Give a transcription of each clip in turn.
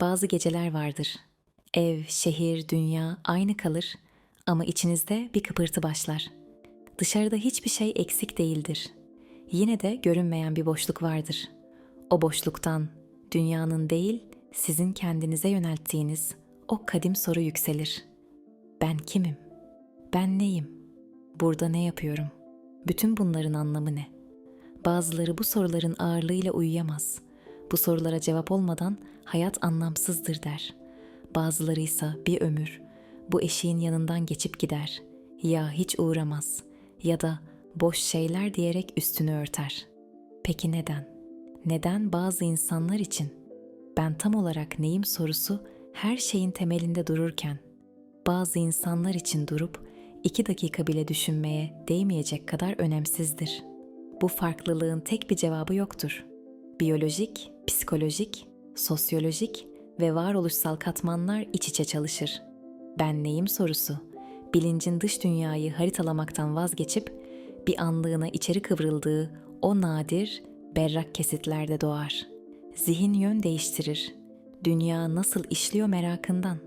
Bazı geceler vardır. Ev, şehir, dünya aynı kalır ama içinizde bir kıpırtı başlar. Dışarıda hiçbir şey eksik değildir. Yine de görünmeyen bir boşluk vardır. O boşluktan dünyanın değil, sizin kendinize yönelttiğiniz o kadim soru yükselir. Ben kimim? Ben neyim? Burada ne yapıyorum? Bütün bunların anlamı ne? Bazıları bu soruların ağırlığıyla uyuyamaz. Bu sorulara cevap olmadan hayat anlamsızdır der. Bazıları ise bir ömür bu eşiğin yanından geçip gider. Ya hiç uğramaz ya da boş şeyler diyerek üstünü örter. Peki neden? Neden bazı insanlar için ben tam olarak neyim sorusu her şeyin temelinde dururken bazı insanlar için durup iki dakika bile düşünmeye değmeyecek kadar önemsizdir. Bu farklılığın tek bir cevabı yoktur. Biyolojik, psikolojik, sosyolojik ve varoluşsal katmanlar iç içe çalışır. Ben neyim sorusu, bilincin dış dünyayı haritalamaktan vazgeçip bir anlığına içeri kıvrıldığı o nadir, berrak kesitlerde doğar. Zihin yön değiştirir. Dünya nasıl işliyor merakından.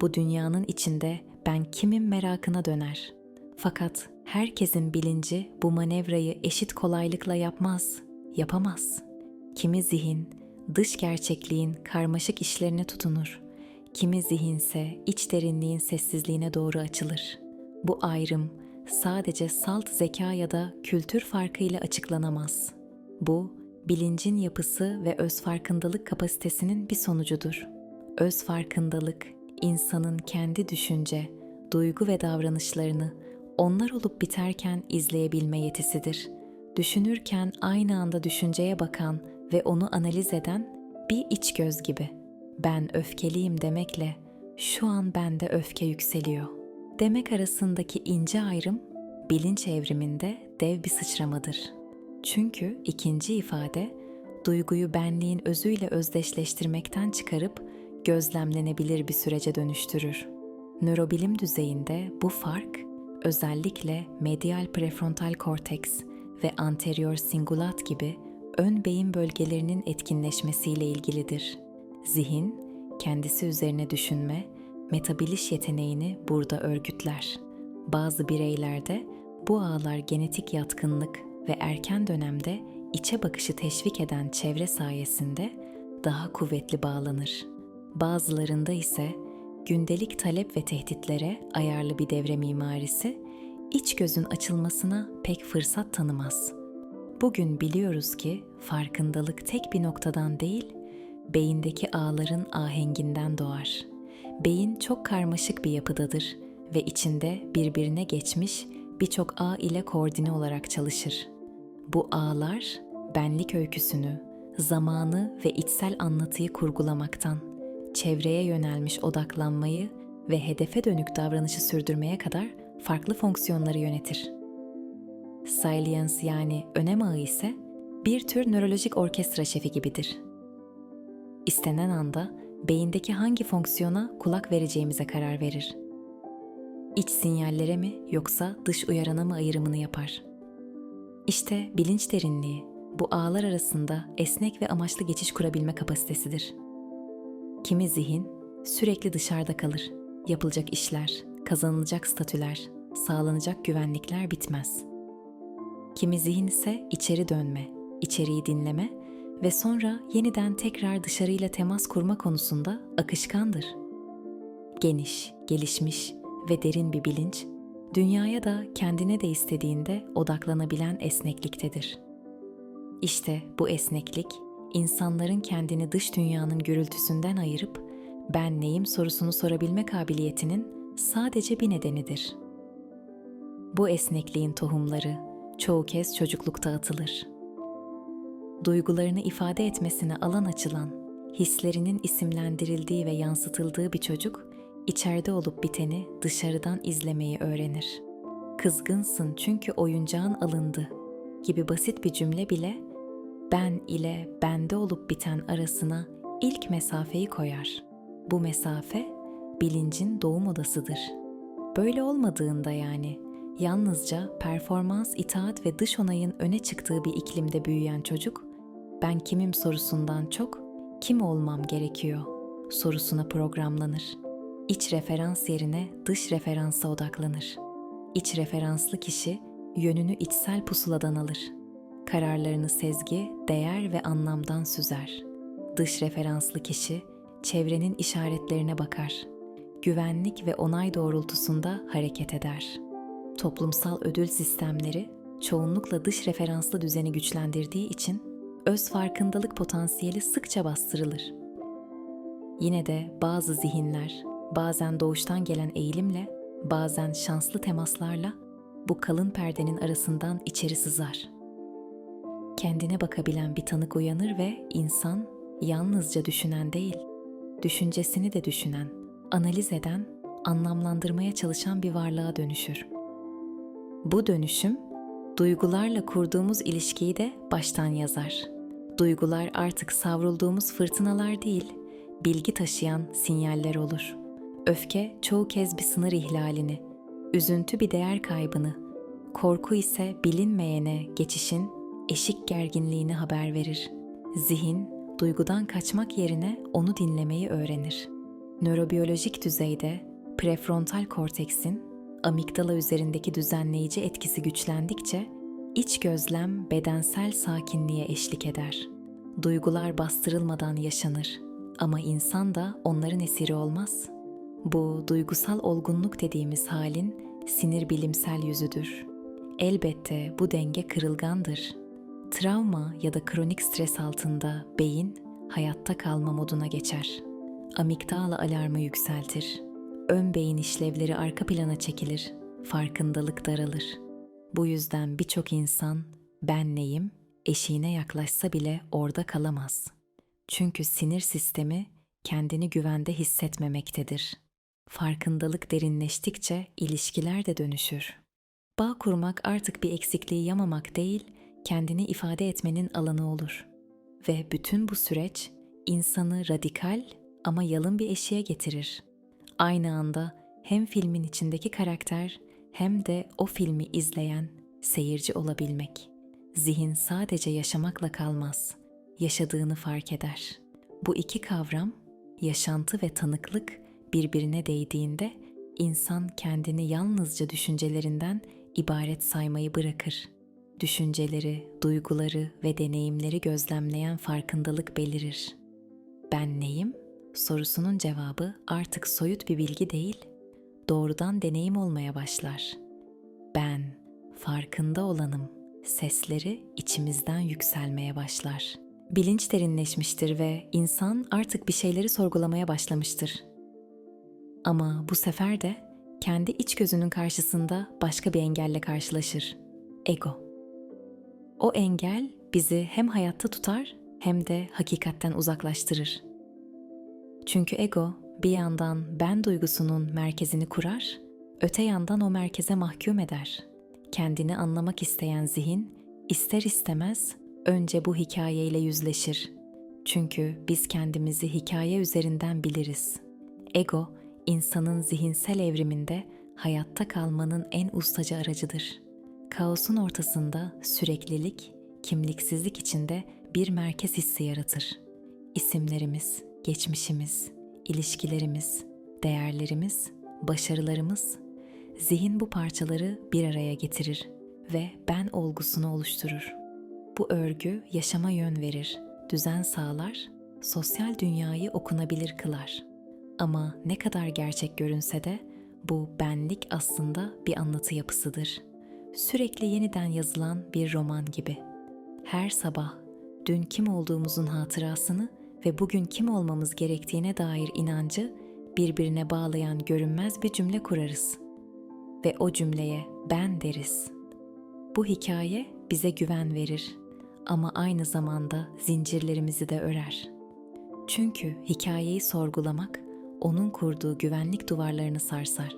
Bu dünyanın içinde ben kimim merakına döner. Fakat herkesin bilinci bu manevrayı eşit kolaylıkla yapmaz, yapamaz. Kimi zihin dış gerçekliğin karmaşık işlerine tutunur. Kimi zihinse iç derinliğin sessizliğine doğru açılır. Bu ayrım sadece salt zeka ya da kültür farkıyla açıklanamaz. Bu bilincin yapısı ve öz farkındalık kapasitesinin bir sonucudur. Öz farkındalık insanın kendi düşünce, duygu ve davranışlarını onlar olup biterken izleyebilme yetisidir. Düşünürken aynı anda düşünceye bakan ve onu analiz eden bir iç göz gibi. Ben öfkeliyim demekle şu an bende öfke yükseliyor. Demek arasındaki ince ayrım bilinç evriminde dev bir sıçramadır. Çünkü ikinci ifade duyguyu benliğin özüyle özdeşleştirmekten çıkarıp gözlemlenebilir bir sürece dönüştürür. Nörobilim düzeyinde bu fark özellikle medial prefrontal korteks ve anterior singulat gibi ön beyin bölgelerinin etkinleşmesiyle ilgilidir. Zihin, kendisi üzerine düşünme, metabiliş yeteneğini burada örgütler. Bazı bireylerde bu ağlar genetik yatkınlık ve erken dönemde içe bakışı teşvik eden çevre sayesinde daha kuvvetli bağlanır. Bazılarında ise gündelik talep ve tehditlere ayarlı bir devre mimarisi iç gözün açılmasına pek fırsat tanımaz. Bugün biliyoruz ki farkındalık tek bir noktadan değil, beyindeki ağların ahenginden doğar. Beyin çok karmaşık bir yapıdadır ve içinde birbirine geçmiş birçok ağ ile koordine olarak çalışır. Bu ağlar benlik öyküsünü, zamanı ve içsel anlatıyı kurgulamaktan, çevreye yönelmiş odaklanmayı ve hedefe dönük davranışı sürdürmeye kadar farklı fonksiyonları yönetir. Salience yani önem ağı ise bir tür nörolojik orkestra şefi gibidir. İstenen anda beyindeki hangi fonksiyona kulak vereceğimize karar verir. İç sinyallere mi yoksa dış uyarana mı ayrımını yapar? İşte bilinç derinliği bu ağlar arasında esnek ve amaçlı geçiş kurabilme kapasitesidir. Kimi zihin sürekli dışarıda kalır. Yapılacak işler, kazanılacak statüler, sağlanacak güvenlikler bitmez. Kimi zihin ise içeri dönme, içeriği dinleme ve sonra yeniden tekrar dışarıyla temas kurma konusunda akışkandır. Geniş, gelişmiş ve derin bir bilinç, dünyaya da kendine de istediğinde odaklanabilen esnekliktedir. İşte bu esneklik, insanların kendini dış dünyanın gürültüsünden ayırıp ben neyim sorusunu sorabilme kabiliyetinin sadece bir nedenidir. Bu esnekliğin tohumları çoğu kez çocuklukta atılır. Duygularını ifade etmesine alan açılan, hislerinin isimlendirildiği ve yansıtıldığı bir çocuk, içeride olup biteni dışarıdan izlemeyi öğrenir. Kızgınsın çünkü oyuncağın alındı gibi basit bir cümle bile ben ile bende olup biten arasına ilk mesafeyi koyar. Bu mesafe bilincin doğum odasıdır. Böyle olmadığında yani yalnızca performans, itaat ve dış onayın öne çıktığı bir iklimde büyüyen çocuk, ben kimim sorusundan çok kim olmam gerekiyor sorusuna programlanır. İç referans yerine dış referansa odaklanır. İç referanslı kişi yönünü içsel pusuladan alır. Kararlarını sezgi, değer ve anlamdan süzer. Dış referanslı kişi çevrenin işaretlerine bakar. Güvenlik ve onay doğrultusunda hareket eder. Toplumsal ödül sistemleri çoğunlukla dış referanslı düzeni güçlendirdiği için öz farkındalık potansiyeli sıkça bastırılır. Yine de bazı zihinler bazen doğuştan gelen eğilimle, bazen şanslı temaslarla bu kalın perdenin arasından içeri sızar. Kendine bakabilen bir tanık uyanır ve insan yalnızca düşünen değil, düşüncesini de düşünen, analiz eden, anlamlandırmaya çalışan bir varlığa dönüşür. Bu dönüşüm duygularla kurduğumuz ilişkiyi de baştan yazar. Duygular artık savrulduğumuz fırtınalar değil, bilgi taşıyan sinyaller olur. Öfke çoğu kez bir sınır ihlalini, üzüntü bir değer kaybını, korku ise bilinmeyene geçişin eşik gerginliğini haber verir. Zihin duygudan kaçmak yerine onu dinlemeyi öğrenir. Nörobiyolojik düzeyde prefrontal korteksin amigdala üzerindeki düzenleyici etkisi güçlendikçe iç gözlem bedensel sakinliğe eşlik eder. Duygular bastırılmadan yaşanır ama insan da onların esiri olmaz. Bu duygusal olgunluk dediğimiz halin sinir bilimsel yüzüdür. Elbette bu denge kırılgandır. Travma ya da kronik stres altında beyin hayatta kalma moduna geçer. Amigdala alarmı yükseltir. Ön beyin işlevleri arka plana çekilir. Farkındalık daralır. Bu yüzden birçok insan ben neyim eşiğine yaklaşsa bile orada kalamaz. Çünkü sinir sistemi kendini güvende hissetmemektedir. Farkındalık derinleştikçe ilişkiler de dönüşür. Bağ kurmak artık bir eksikliği yamamak değil, kendini ifade etmenin alanı olur. Ve bütün bu süreç insanı radikal ama yalın bir eşiğe getirir. Aynı anda hem filmin içindeki karakter hem de o filmi izleyen seyirci olabilmek. Zihin sadece yaşamakla kalmaz, yaşadığını fark eder. Bu iki kavram, yaşantı ve tanıklık birbirine değdiğinde insan kendini yalnızca düşüncelerinden ibaret saymayı bırakır. Düşünceleri, duyguları ve deneyimleri gözlemleyen farkındalık belirir. Ben neyim? Sorusunun cevabı artık soyut bir bilgi değil, doğrudan deneyim olmaya başlar. Ben, farkında olanım, sesleri içimizden yükselmeye başlar. Bilinç derinleşmiştir ve insan artık bir şeyleri sorgulamaya başlamıştır. Ama bu sefer de kendi iç gözünün karşısında başka bir engelle karşılaşır. Ego. O engel bizi hem hayatta tutar hem de hakikatten uzaklaştırır. Çünkü ego bir yandan ben duygusunun merkezini kurar, öte yandan o merkeze mahkum eder. Kendini anlamak isteyen zihin ister istemez önce bu hikayeyle yüzleşir. Çünkü biz kendimizi hikaye üzerinden biliriz. Ego insanın zihinsel evriminde hayatta kalmanın en ustaca aracıdır. Kaosun ortasında süreklilik, kimliksizlik içinde bir merkez hissi yaratır. İsimlerimiz, geçmişimiz, ilişkilerimiz, değerlerimiz, başarılarımız, zihin bu parçaları bir araya getirir ve ben olgusunu oluşturur. Bu örgü yaşama yön verir, düzen sağlar, sosyal dünyayı okunabilir kılar. Ama ne kadar gerçek görünse de bu benlik aslında bir anlatı yapısıdır. Sürekli yeniden yazılan bir roman gibi. Her sabah dün kim olduğumuzun hatırasını ve bugün kim olmamız gerektiğine dair inancı birbirine bağlayan görünmez bir cümle kurarız ve o cümleye ben deriz. Bu hikaye bize güven verir ama aynı zamanda zincirlerimizi de örer. Çünkü hikayeyi sorgulamak onun kurduğu güvenlik duvarlarını sarsar.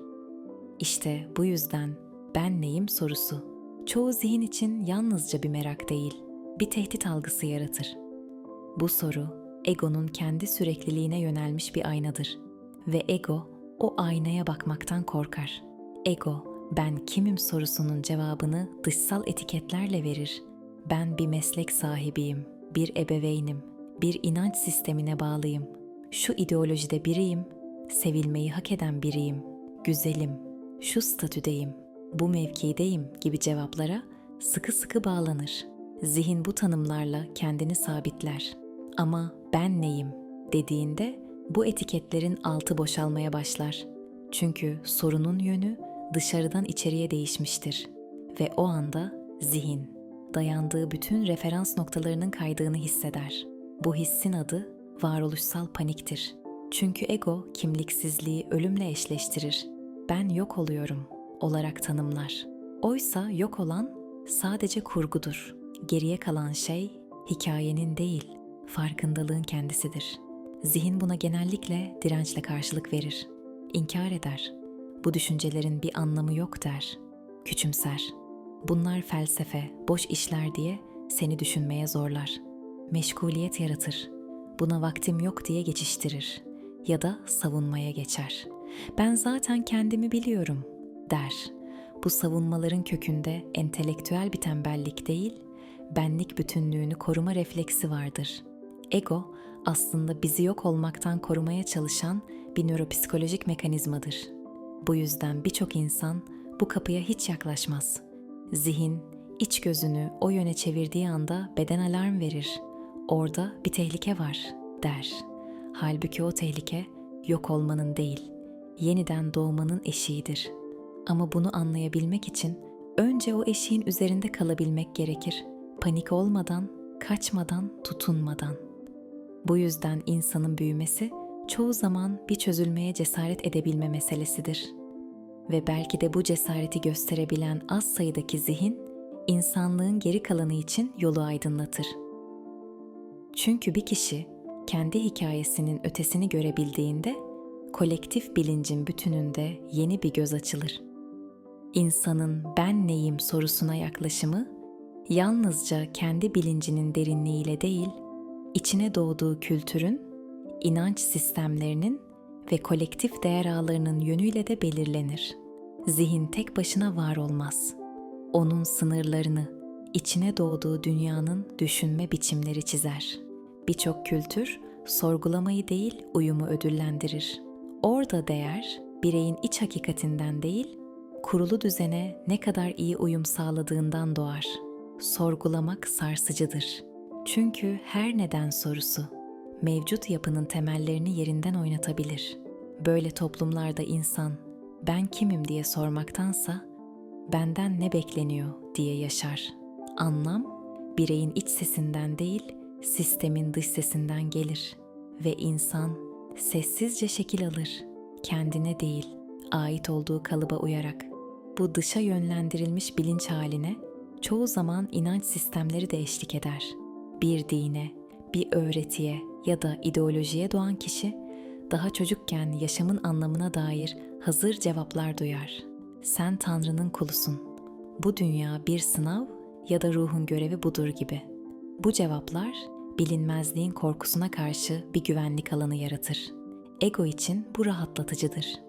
İşte bu yüzden ben neyim sorusu çoğu zihin için yalnızca bir merak değil, bir tehdit algısı yaratır. Bu soru egonun kendi sürekliliğine yönelmiş bir aynadır ve ego o aynaya bakmaktan korkar. Ego ben kimim sorusunun cevabını dışsal etiketlerle verir. Ben bir meslek sahibiyim, bir ebeveynim, bir inanç sistemine bağlıyım. şu ideolojide biriyim, sevilmeyi hak eden biriyim, güzelim, şu statüdeyim, bu mevkideyim gibi cevaplara sıkı sıkı bağlanır. Zihin bu tanımlarla kendini sabitler. Ama ben neyim dediğinde bu etiketlerin altı boşalmaya başlar. Çünkü sorunun yönü dışarıdan içeriye değişmiştir ve o anda zihin dayandığı bütün referans noktalarının kaydığını hisseder. Bu hissin adı varoluşsal paniktir. Çünkü ego kimliksizliği ölümle eşleştirir. Ben yok oluyorum olarak tanımlar. Oysa yok olan sadece kurgudur. Geriye kalan şey hikayenin değil, farkındalığın kendisidir. Zihin buna genellikle dirençle karşılık verir. İnkar eder. Bu düşüncelerin bir anlamı yok der. Küçümser. Bunlar felsefe, boş işler diye seni düşünmeye zorlar. Meşguliyet yaratır. Buna vaktim yok diye geçiştirir. Ya da savunmaya geçer. Ben zaten kendimi biliyorum der. Bu savunmaların kökünde entelektüel bir tembellik değil, benlik bütünlüğünü koruma refleksi vardır. Ego aslında bizi yok olmaktan korumaya çalışan bir nöropsikolojik mekanizmadır. Bu yüzden birçok insan bu kapıya hiç yaklaşmaz. Zihin iç gözünü o yöne çevirdiği anda beden alarm verir. Orada bir tehlike var der. Halbuki o tehlike yok olmanın değil, yeniden doğmanın eşiğidir. Ama bunu anlayabilmek için önce o eşiğin üzerinde kalabilmek gerekir. Panik olmadan, kaçmadan, tutunmadan. Bu yüzden insanın büyümesi çoğu zaman bir çözülmeye cesaret edebilme meselesidir. Ve belki de bu cesareti gösterebilen az sayıdaki zihin, insanlığın geri kalanı için yolu aydınlatır. Çünkü bir kişi kendi hikayesinin ötesini görebildiğinde kolektif bilincin bütününde yeni bir göz açılır. İnsanın ben neyim sorusuna yaklaşımı yalnızca kendi bilincinin derinliğiyle değil, içine doğduğu kültürün, inanç sistemlerinin ve kolektif değer ağlarının yönüyle de belirlenir. Zihin tek başına var olmaz. Onun sınırlarını, içine doğduğu dünyanın düşünme biçimleri çizer. Birçok kültür sorgulamayı değil, uyumu ödüllendirir. Orada değer bireyin iç hakikatinden değil, kurulu düzene ne kadar iyi uyum sağladığından doğar. Sorgulamak sarsıcıdır. Çünkü her neden sorusu mevcut yapının temellerini yerinden oynatabilir. Böyle toplumlarda insan ben kimim diye sormaktansa benden ne bekleniyor diye yaşar. Anlam bireyin iç sesinden değil, sistemin dış sesinden gelir ve insan sessizce şekil alır, kendine değil, ait olduğu kalıba uyarak. Bu dışa yönlendirilmiş bilinç haline çoğu zaman inanç sistemleri de eşlik eder. Bir dine, bir öğretiye ya da ideolojiye doğan kişi daha çocukken yaşamın anlamına dair hazır cevaplar duyar. Sen Tanrı'nın kulusun. Bu dünya bir sınav ya da ruhun görevi budur gibi. Bu cevaplar bilinmezliğin korkusuna karşı bir güvenlik alanı yaratır. Ego için bu rahatlatıcıdır.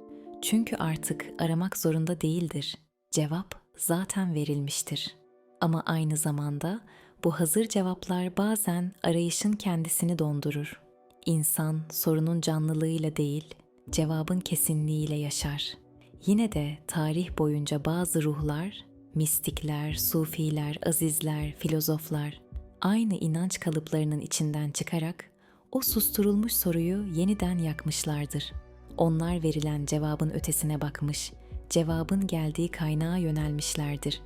Çünkü artık aramak zorunda değildir. Cevap zaten verilmiştir. Ama aynı zamanda bu hazır cevaplar bazen arayışın kendisini dondurur. İnsan sorunun canlılığıyla değil, cevabın kesinliğiyle yaşar. Yine de tarih boyunca bazı ruhlar, mistikler, sufiler, azizler, filozoflar aynı inanç kalıplarının içinden çıkarak o susturulmuş soruyu yeniden yakmışlardır. Onlar verilen cevabın ötesine bakmış, cevabın geldiği kaynağa yönelmişlerdir.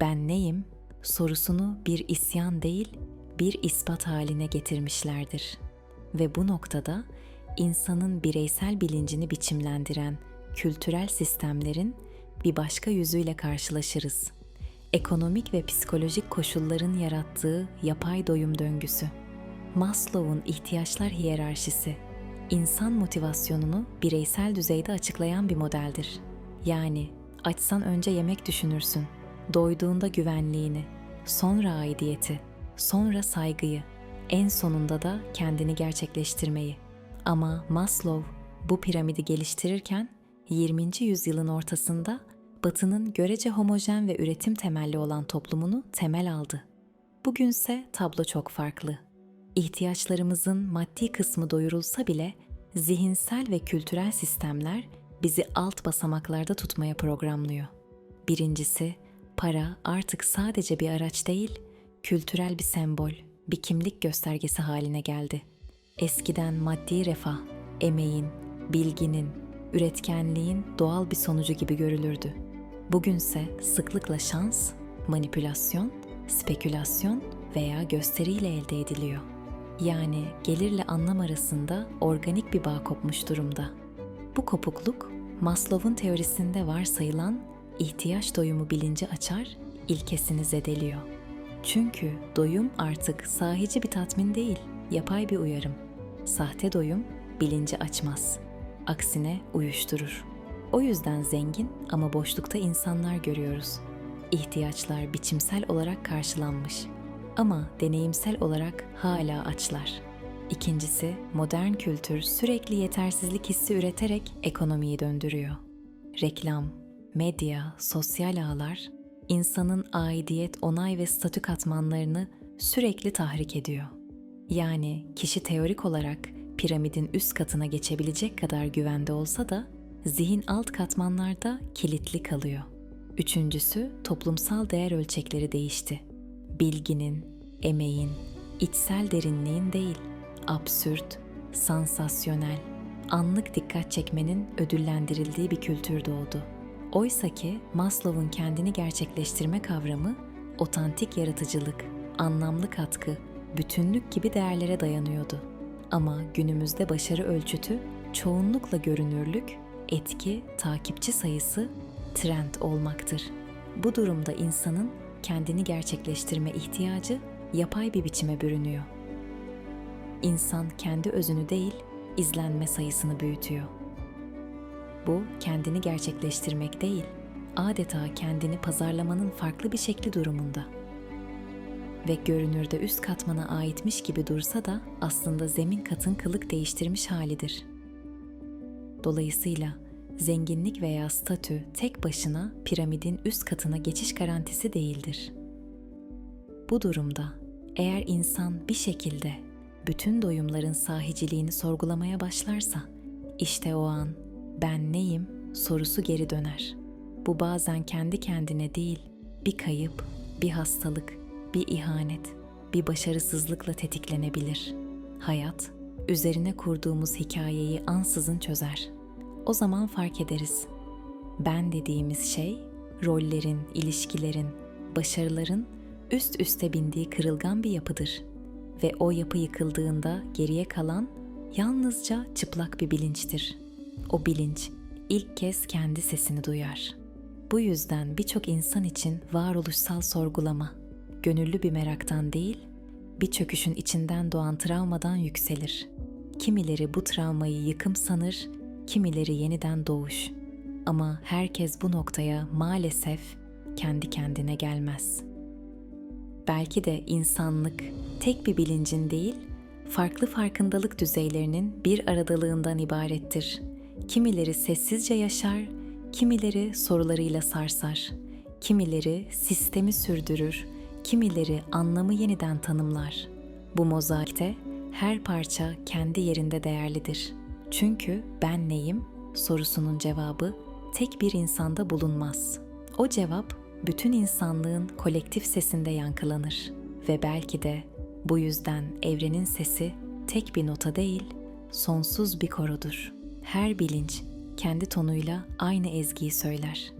Ben neyim? Sorusunu bir isyan değil, bir ispat haline getirmişlerdir. Ve bu noktada insanın bireysel bilincini biçimlendiren kültürel sistemlerin bir başka yüzüyle karşılaşırız. Ekonomik ve psikolojik koşulların yarattığı yapay doyum döngüsü. Maslow'un ihtiyaçlar hiyerarşisi, insan motivasyonunu bireysel düzeyde açıklayan bir modeldir. Yani açsan önce yemek düşünürsün, doyduğunda güvenliğini, sonra aidiyeti, sonra saygıyı, en sonunda da kendini gerçekleştirmeyi. Ama Maslow bu piramidi geliştirirken 20. yüzyılın ortasında Batı'nın görece homojen ve üretim temelli olan toplumunu temel aldı. Bugünse tablo çok farklı. ihtiyaçlarımızın maddi kısmı doyurulsa bile zihinsel ve kültürel sistemler bizi alt basamaklarda tutmaya programlıyor. Birincisi, para artık sadece bir araç değil, kültürel bir sembol, bir kimlik göstergesi haline geldi. Eskiden maddi refah, emeğin, bilginin, üretkenliğin doğal bir sonucu gibi görülürdü. Bugünse sıklıkla şans, manipülasyon, spekülasyon veya gösteriyle elde ediliyor. Yani gelirle anlam arasında organik bir bağ kopmuş durumda. Bu kopukluk Maslow'un teorisinde varsayılan ihtiyaç doyumu bilinci açar, ilkesini zedeliyor. Çünkü doyum artık sahici bir tatmin değil, yapay bir uyarım. Sahte doyum bilinci açmaz. Aksine uyuşturur. O yüzden zengin ama boşlukta insanlar görüyoruz. İhtiyaçlar biçimsel olarak karşılanmış ama deneyimsel olarak hala açlar. İkincisi, modern kültür sürekli yetersizlik hissi üreterek ekonomiyi döndürüyor. Reklam, medya, sosyal ağlar insanın aidiyet, onay ve statü katmanlarını sürekli tahrik ediyor. Yani kişi teorik olarak piramidin üst katına geçebilecek kadar güvende olsa da zihin alt katmanlarda kilitli kalıyor. Üçüncüsü toplumsal değer ölçekleri değişti. Bilginin, emeğin, içsel derinliğin değil, absürt, sansasyonel, anlık dikkat çekmenin ödüllendirildiği bir kültür doğdu. Oysa ki Maslow'un kendini gerçekleştirme kavramı otantik yaratıcılık, anlamlı katkı, bütünlük gibi değerlere dayanıyordu. Ama günümüzde başarı ölçütü çoğunlukla görünürlük, etki, takipçi sayısı, trend olmaktır. Bu durumda insanın kendini gerçekleştirme ihtiyacı yapay bir biçime bürünüyor. İnsan kendi özünü değil, izlenme sayısını büyütüyor. Bu kendini gerçekleştirmek değil, adeta kendini pazarlamanın farklı bir şekli durumunda. Ve görünürde üst katmana aitmiş gibi dursa da aslında zemin katın kılık değiştirmiş halidir. Dolayısıyla zenginlik veya statü tek başına piramidin üst katına geçiş garantisi değildir. Bu durumda eğer insan bir şekilde bütün doyumların sahiciliğini sorgulamaya başlarsa, işte o an ben neyim sorusu geri döner. Bu bazen kendi kendine değil, bir kayıp, bir hastalık, bir ihanet, bir başarısızlıkla tetiklenebilir. Hayat, üzerine kurduğumuz hikayeyi ansızın çözer. O zaman fark ederiz. Ben dediğimiz şey, rollerin, ilişkilerin, başarıların üst üste bindiği kırılgan bir yapıdır. Ve o yapı yıkıldığında geriye kalan yalnızca çıplak bir bilinçtir. O bilinç ilk kez kendi sesini duyar. Bu yüzden birçok insan için varoluşsal sorgulama, gönüllü bir meraktan değil, bir çöküşün içinden doğan travmadan yükselir. Kimileri bu travmayı yıkım sanır, kimileri yeniden doğuş. Ama herkes bu noktaya maalesef kendi kendine gelmez. Belki de insanlık tek bir bilincin değil, farklı farkındalık düzeylerinin bir aradalığından ibarettir. Kimileri sessizce yaşar, kimileri sorularıyla sarsar, kimileri sistemi sürdürür, kimileri anlamı yeniden tanımlar. Bu mozaikte her parça kendi yerinde değerlidir. Çünkü ben neyim sorusunun cevabı tek bir insanda bulunmaz. O cevap bütün insanlığın kolektif sesinde yankılanır ve belki de bu yüzden evrenin sesi tek bir nota değil, sonsuz bir korodur. Her bilinç kendi tonuyla aynı ezgiyi söyler.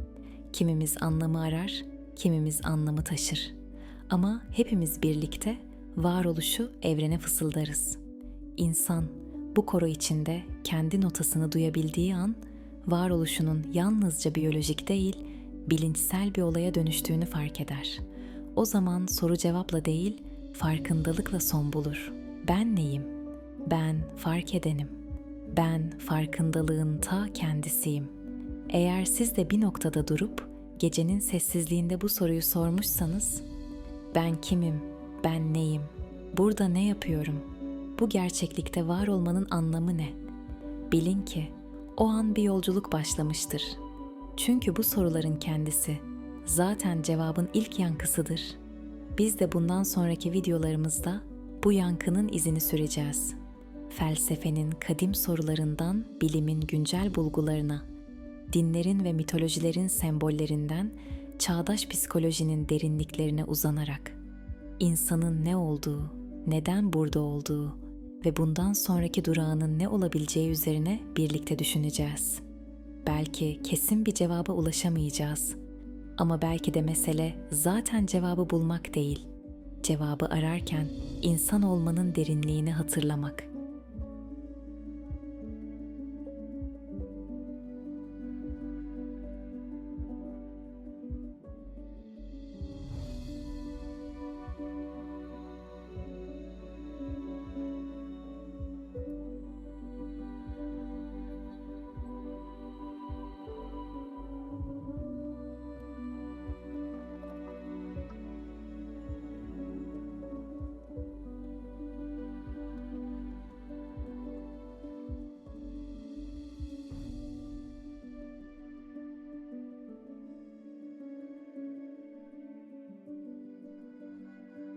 Kimimiz anlamı arar, kimimiz anlamı taşır. Ama hepimiz birlikte varoluşu evrene fısıldarız. İnsan bu koro içinde kendi notasını duyabildiği an varoluşunun yalnızca biyolojik değil, bilinçsel bir olaya dönüştüğünü fark eder. O zaman soru cevapla değil, farkındalıkla son bulur. Ben neyim? Ben fark edenim. Ben farkındalığın ta kendisiyim. Eğer siz de bir noktada durup gecenin sessizliğinde bu soruyu sormuşsanız, ben kimim? Ben neyim? Burada ne yapıyorum? Bu gerçeklikte var olmanın anlamı ne? Bilin ki o an bir yolculuk başlamıştır. Çünkü bu soruların kendisi zaten cevabın ilk yankısıdır. Biz de bundan sonraki videolarımızda bu yankının izini süreceğiz. Felsefenin kadim sorularından bilimin güncel bulgularına, dinlerin ve mitolojilerin sembollerinden çağdaş psikolojinin derinliklerine uzanarak insanın ne olduğu, neden burada olduğu ve bundan sonraki durağının ne olabileceği üzerine birlikte düşüneceğiz. Belki kesin bir cevaba ulaşamayacağız. Ama belki de mesele zaten cevabı bulmak değil. Cevabı ararken insan olmanın derinliğini hatırlamak.